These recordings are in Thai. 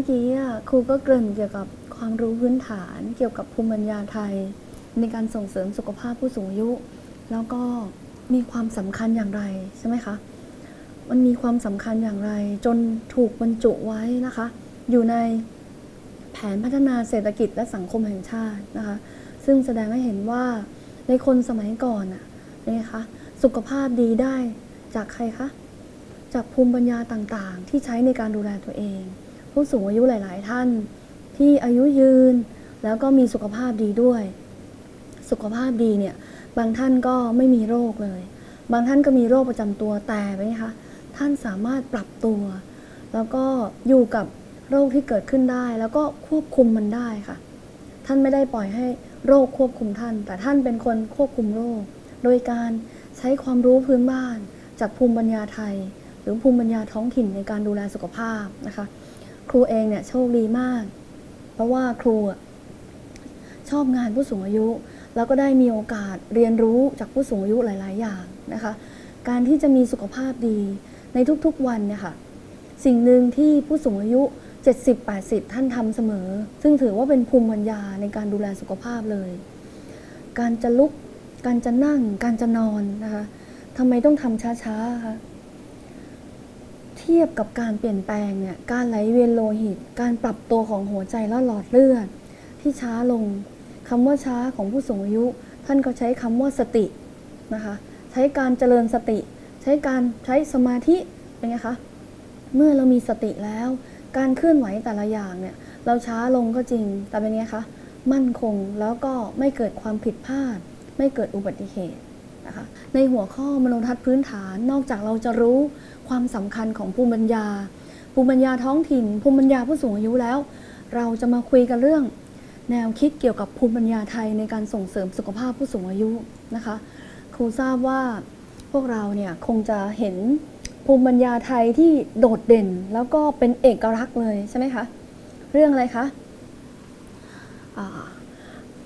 มื่อกี้ครูก็เกริ่นเกี่ยวกับความรู้พื้นฐานเกี่ยวกับภูมิปัญญาไทย ในการส่งเสริมสุขภาพผู้สูงอายุ แล้วก็มีความสำคัญอย่างไรใช่ไหมคะมันมีความสำคัญอย่างไร จนถูกบรรจุไว้นะคะ อยู่ในแผนพัฒนาเศรษฐกิจและสังคมแห่งชาตินะคะ ซึ่งแสดงให้เห็นว่าในคนสมัยก่อนน่ะนไงคะสุขภาพดีได้จากใครคะ จากภูมิปัญญาต่างๆ ที่ใช้ในการดูแลตัวเอง ผู้สูงอายุหลาย ๆ ท่าน ที่อายุยืน แล้วก็มีสุขภาพดีด้วย สุขภาพดีเนี่ยบางท่านก็ไม่มีโรคเลย บางท่านก็มีโรคประจำตัวแต่เป็นไงคะท่านสามารถปรับตัว แล้วก็อยู่กับโรคที่เกิดขึ้นได้ แล้วก็ควบคุมมันได้ค่ะ ท่านไม่ได้ปล่อยให้โรคควบคุมท่าน แต่ท่านเป็นคนควบคุมโรค โดยการใช้ความรู้พื้นบ้าน จากภูมิปัญญาไทย หรือภูมิปัญญาท้องถิ่นในการดูแลสุขภาพนะคะ ครูเองเนี่ยโชคดีมาก เพราะว่าครูชอบงานผู้สูงอายุ แล้วก็ได้มีโอกาสเรียนรู้จากผู้สูงอายุหลาย ๆ อย่างนะคะ การที่จะมีสุขภาพดีในทุกๆวันเนี่ยค่ะสิ่งหนึ่งที่ผู้สูงอายุ 70-80 ท่านทำเสมอ ซึ่งถือว่าเป็นภูมิปัญญาในการดูแลสุขภาพเลย การจะลุก การจะนั่ง การจะนอนนะคะทำไมต้องทำช้าๆคะ เทียบกับการเปลี่ยนแปลงเนี่ยการไหลเวียนโลหิต การปรับตัวของหัวใจและหลอดเลือด ที่ช้าลงคำว่าช้าของผู้สูงอายุ ท่านก็ใช้คำว่าสตินะคะใช้การเจริญสติ ใช้การใช้สมาธิเป็นไงคะเมื่อเรามีสติแล้ว การเคลื่อนไหวแต่ละอย่างเนี่ยเราช้าลงก็จริงแต่เป็นไงคะมั่นคงแล้วก็ไม่เกิดความผิดพลาด ไม่เกิดอุบัติเหตุ นะคะในหัวข้อมโนทัศน์พื้นฐาน นอกจากเราจะรู้ความสำคัญของภูมิปัญญา ภูมิปัญญาท้องถิ่น ภูมิปัญญาผู้สูงอายุแล้ว เราจะมาคุยกันเรื่อง แนวคิดเกี่ยวกับภูมิปัญญาไทยในการส่งเสริมสุขภาพผู้สูงอายุนะคะ ครูทราบว่าพวกเราเนี่ยคงจะเห็นภูมิปัญญาไทยที่โดดเด่น แล้วก็เป็นเอกลักษณ์เลยใช่ไหมคะเรื่องอะไรคะ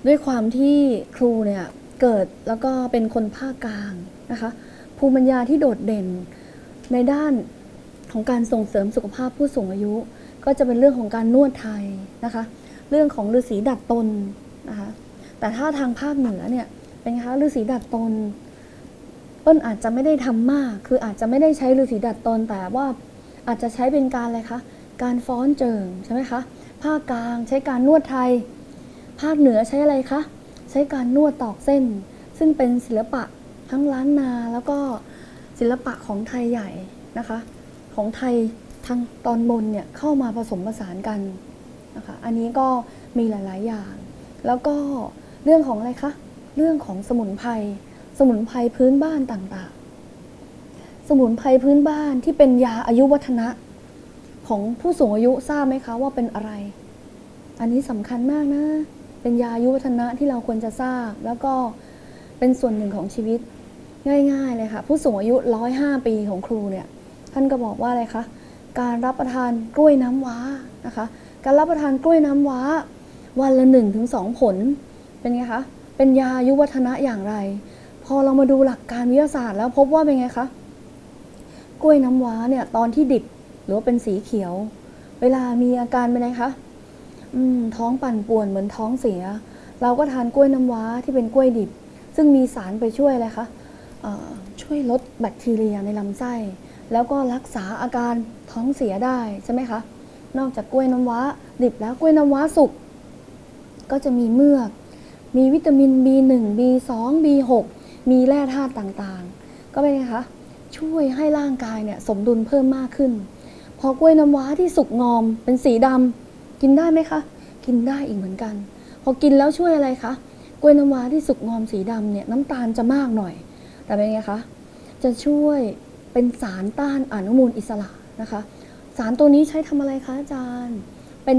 ด้วยความที่ครูเนี่ย เกิดแล้วก็เป็นคนภาคกลางนะคะ ภูมิปัญญาที่โดดเด่นในด้านของการส่งเสริมสุขภาพผู้สูงอายุ ก็จะเป็นเรื่องของการนวดไทยนะคะ เรื่องของฤาษีดัดตนนะคะ แต่ถ้าทางภาคเหนือเนี่ยเป็นไงคะฤาษีดัดตนเปิ้ลอาจจะไม่ได้ทำมาก คืออาจจะไม่ได้ใช้ฤาษีดัดตน แต่ว่าอาจจะใช้เป็นการอะไรคะ การฟ้อนเจิงใช่ไหมคะ ภาคกลางใช้การนวดไทย ภาคเหนือใช้อะไรคะ ใช้การนวดตอกเส้น ซึ่งเป็นศิลปะทั้งล้านนาแล้วก็ศิลปะของไทยใหญ่นะคะ ของไทยทางตอนบนเนี่ยเข้ามาผสมผสานกันนะคะอันนี้ก็มีหลาย ๆ อย่าง แล้วก็เรื่องของอะไรคะ เรื่องของสมุนไพรสมุนไพรพื้นบ้านต่างๆ สมุนไพรพื้นบ้านที่เป็นยาอายุวัฒนะของผู้สูงอายุทราบไหมคะว่าเป็นอะไร อันนี้สำคัญมากนะ เป็นยาอายุวัฒนะที่เราควรจะทราบ แล้วก็เป็นส่วนหนึ่งของชีวิตง่าย ๆ เลยค่ะ ผู้สูงอายุร้อยห้าปีของครูเนี่ยท่านก็บอกว่าอะไรคะการรับประทานกล้วยน้ำว้านะคะ การรับประทานกล้วยน้ำว้า วันละหนึ่งถึงสองผลเป็นไงคะเป็นยาอายุวัฒนะอย่างไร พอเรามาดูหลักการวิทยาศาสตร์แล้วพบว่าเป็นไงคะกล้วยน้ำว้าเนี่ยตอนที่ดิบหรือว่าเป็นสีเขียว เวลามีอาการเป็นไงคะ อืมท้องปั่นป่วนเหมือนท้องเสีย เราก็ทานกล้วยน้ำว้าที่เป็นกล้วยดิบ ซึ่งมีสารไปช่วยอะไรคะเอ่อช่วยลดแบคทีเรียในลำไส้ แล้วก็รักษาอาการท้องเสียได้ใช่ไหมคะนอกจากกล้วยน้ำว้าดิบแล้วกล้วยน้ำว้าสุกก็จะมีเมือก มีวิตามิน B1 B2 B6 มีแร่ธาตุต่างๆ ก็เป็นไงคะช่วยให้ร่างกายเนี่ยสมดุลเพิ่มมากขึ้น พอกล้วยน้ำว้าที่สุกงอมเป็นสีดำ กินได้ไหมคะ กินได้อีกเหมือนกัน พอกินแล้วช่วยอะไรคะ กล้วยน้ำว้าที่สุกงอมสีดำเนี่ยน้ำตาลจะมากหน่อย แต่เป็นไงคะ จะช่วยเป็นสารต้านอนุมูลอิสระนะคะ สารตัวนี้ใช้ทำอะไรคะอาจารย์ เป็น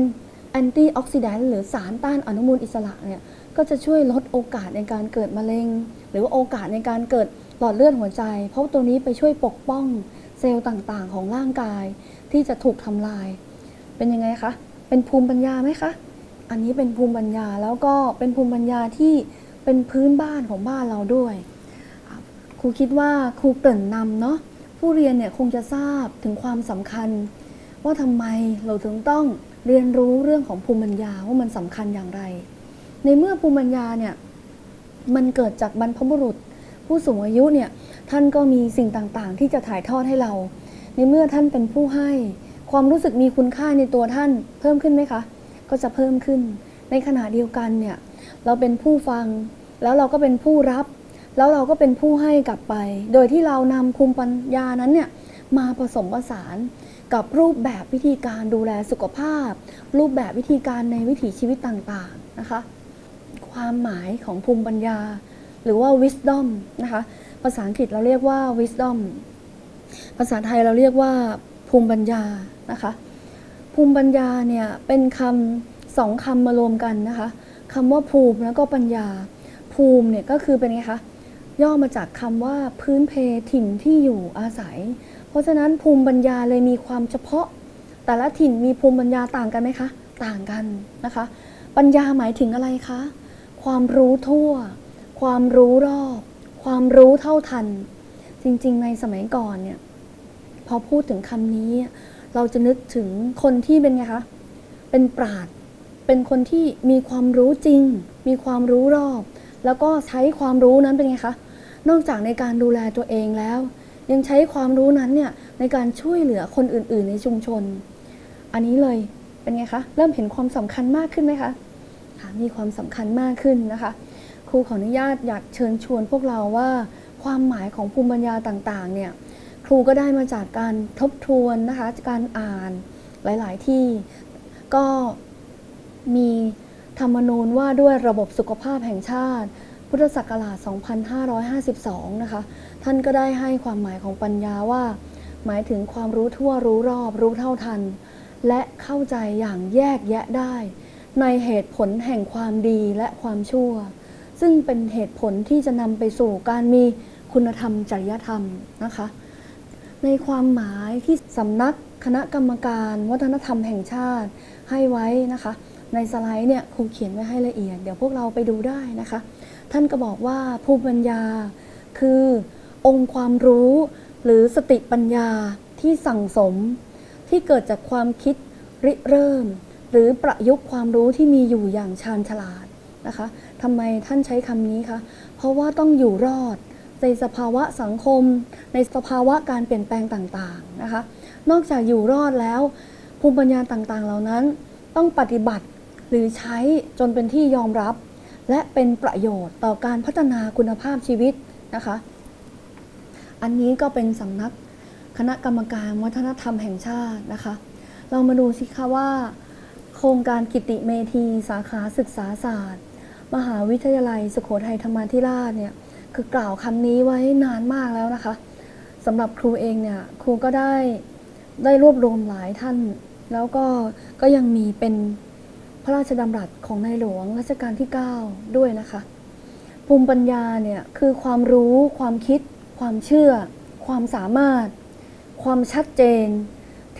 แอนตี้ออกซิแดนต์หรือสารต้านอนุมูลอิสระเนี่ยก็จะช่วยลดโอกาสในการเกิดมะเร็ง หรือว่าโอกาสในการเกิดหลอดเลือดหัวใจ เพราะตัวนี้ไปช่วยปกป้องเซลล์ต่างๆ ของร่างกายที่จะถูกทำลาย เป็นยังไงคะ เป็นภูมิปัญญาไหมคะ อันนี้เป็นภูมิปัญญาแล้วก็เป็นภูมิปัญญาที่เป็นพื้นบ้านของบ้านเราด้วยครูคิดว่าครูเกริ่นนำเนาะผู้เรียนเนี่ยคงจะทราบถึงความสำคัญ ว่าทำไมเราถึงต้องเรียนรู้เรื่องของภูมิปัญญาว่ามันสำคัญอย่างไร ในเมื่อภูมิปัญญาเนี่ยมันเกิดจากบรรพบุรุษ ผู้สูงอายุเนี่ยท่านก็มีสิ่งต่างๆ ที่จะถ่ายทอดให้เรา ในเมื่อท่านเป็นผู้ให้ ความรู้สึกมีคุณค่าในตัวท่านเพิ่มขึ้นไหมคะ ก็จะเพิ่มขึ้น ในขณะเดียวกันเนี่ยเราเป็นผู้ฟัง แล้วเราก็เป็นผู้รับ แล้วเราก็เป็นผู้ให้กลับไป โดยที่เรานำภูมิปัญญานั้นเนี่ยมาผสมผสานกับรูปแบบวิธีการดูแลสุขภาพ รูปแบบวิธีการในวิถีชีวิตต่างๆนะคะ ความหมายของภูมิปัญญา หรือว่า wisdom นะคะ ภาษาอังกฤษเราเรียกว่า wisdom ภาษาไทยเราเรียกว่า ภูมิปัญญานะคะ ภูมิปัญญาเนี่ยเป็นคำสองคำมารวมกันนะคะคำว่าภูมิแล้วก็ปัญญา ภูมิเนี่ยก็คือเป็นไงคะย่อมาจากคำว่าพื้นเพถิ่นที่อยู่อาศัย เพราะฉะนั้นภูมิปัญญาเลยมีความเฉพาะ แต่ละถิ่นมีภูมิปัญญาต่างกันไหมคะ ต่างกันนะคะ ปัญญาหมายถึงอะไรคะ ความรู้ทั่ว ความรู้รอบ ความรู้เท่าทัน จริงๆ ในสมัยก่อนเนี่ย พอพูดถึงคำนี้ เราจะนึกถึงคนที่เป็นไงคะ เป็นปราดเป็นคนที่มีความรู้จริง มีความรู้รอบ แล้วก็ใช้ความรู้นั้นเป็นไงคะ นอกจากในการดูแลตัวเองแล้ว ยังใช้ความรู้นั้นเนี่ยในการช่วยเหลือคนอื่น ๆ ในชุมชน อันนี้เลยเป็นไงคะ เริ่มเห็นความสำคัญมากขึ้นไหมคะค่ะมีความสำคัญมากขึ้นนะคะ ครูขออนุญาตอยากเชิญชวนพวกเราว่า ความหมายของภูมิปัญญาต่าง ๆ เนี่ย ครูก็ได้มาจากการทบทวนนะคะการอ่านหลาย ๆ ที่ก็มีธรรมนูญว่าด้วยระบบสุขภาพแห่งชาติ พุทธศักราช 2552 นะคะ ท่านก็ได้ให้ความหมายของปัญญาว่า หมายถึงความรู้ทั่วรู้รอบรู้เท่าทัน และเข้าใจอย่างแยกแยะได้ ในเหตุผลแห่งความดีและความชั่ว ซึ่งเป็นเหตุผลที่จะนำไปสู่การมีคุณธรรมจริยธรรมนะคะ ในความหมายที่สำนักคณะกรรมการวัฒนธรรมแห่งชาติให้ไว้นะคะ ในสไลด์เนี่ยครูเขียนไว้ให้ละเอียด เดี๋ยวพวกเราไปดูได้นะคะ ท่านก็บอกว่าภูมิปัญญา คือองค์ความรู้หรือสติปัญญาที่สั่งสม ที่เกิดจากความคิดริเริ่ม หรือประยุกต์ความรู้ที่มีอยู่อย่างชาญฉลาดนะคะทำไมท่านใช้คำนี้คะเพราะว่าต้องอยู่รอด ในสภาวะสังคม ในสภาวะการเปลี่ยนแปลงต่างๆนะคะ นอกจากอยู่รอดแล้ว ภูมิปัญญาต่างๆ เหล่านั้นต้องปฏิบัติหรือใช้จนเป็นที่ยอมรับ และเป็นประโยชน์ต่อการพัฒนาคุณภาพชีวิตนะคะ อันนี้ก็เป็นสำนักคณะกรรมการวัฒนธรรมแห่งชาตินะคะ เรามาดูสิคะว่า โครงการกิติเมธีสาขาศึกษาศาสตร์ มหาวิทยาลัยสุโขทัยธรรมาธิราชเนี่ย คือกล่าวคำนี้ไว้นานมากแล้วนะคะสำหรับครูเองเนี่ยครูก็ได้ได้รวบรวมหลายท่าน แล้วก็ก็ยังมีเป็นพระราชดำรัสของในหลวงรัชกาลที่ 9 ด้วยนะคะ ภูมิปัญญาเนี่ยคือความรู้ความคิด ความเชื่อ ความสามารถ ความชัดเจน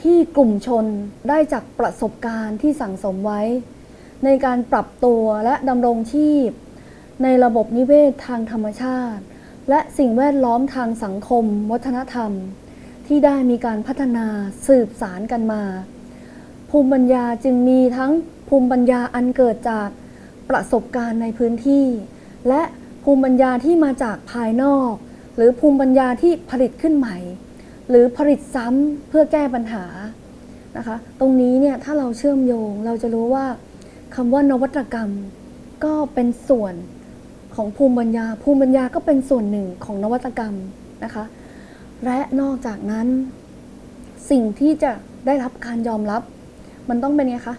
ที่กลุ่มชนได้จากประสบการณ์ที่สั่งสมไว้ ในการปรับตัวและดำรงชีพ ในระบบนิเวศทางธรรมชาติ และสิ่งแวดล้อมทางสังคม วัฒนธรรม ที่ได้มีการพัฒนาสืบสารกันมา ภูมิปัญญาจึงมีทั้งภูมิปัญญาอันเกิดจากประสบการณ์ในพื้นที่ และภูมิปัญญาที่มาจากภายนอก หรือภูมิปัญญาที่ผลิตขึ้นใหม่ หรือผลิตซ้ำเพื่อแก้ปัญหานะคะตรงนี้เนี่ยถ้าเราเชื่อมโยงเราจะรู้ว่าคำว่านวัตกรรม ก็เป็นส่วน ของภูมิปัญญา ภูมิปัญญาก็เป็นส่วนหนึ่งของนวัตกรรมนะคะ และนอกจากนั้น สิ่งที่จะได้รับการยอมรับ มันต้องเป็นไงคะ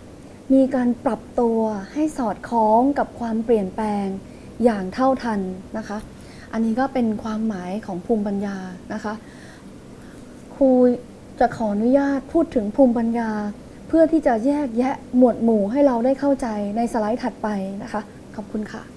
มีการปรับตัวให้สอดคล้องกับความเปลี่ยนแปลงอย่างเท่าทันนะคะ อันนี้ก็เป็นความหมายของภูมิปัญญานะคะ ครูจะขออนุญาตพูดถึงภูมิปัญญา เพื่อที่จะแยกแยะหมวดหมู่ให้เราได้เข้าใจในสไลด์ถัดไปนะคะ ขอบคุณค่ะ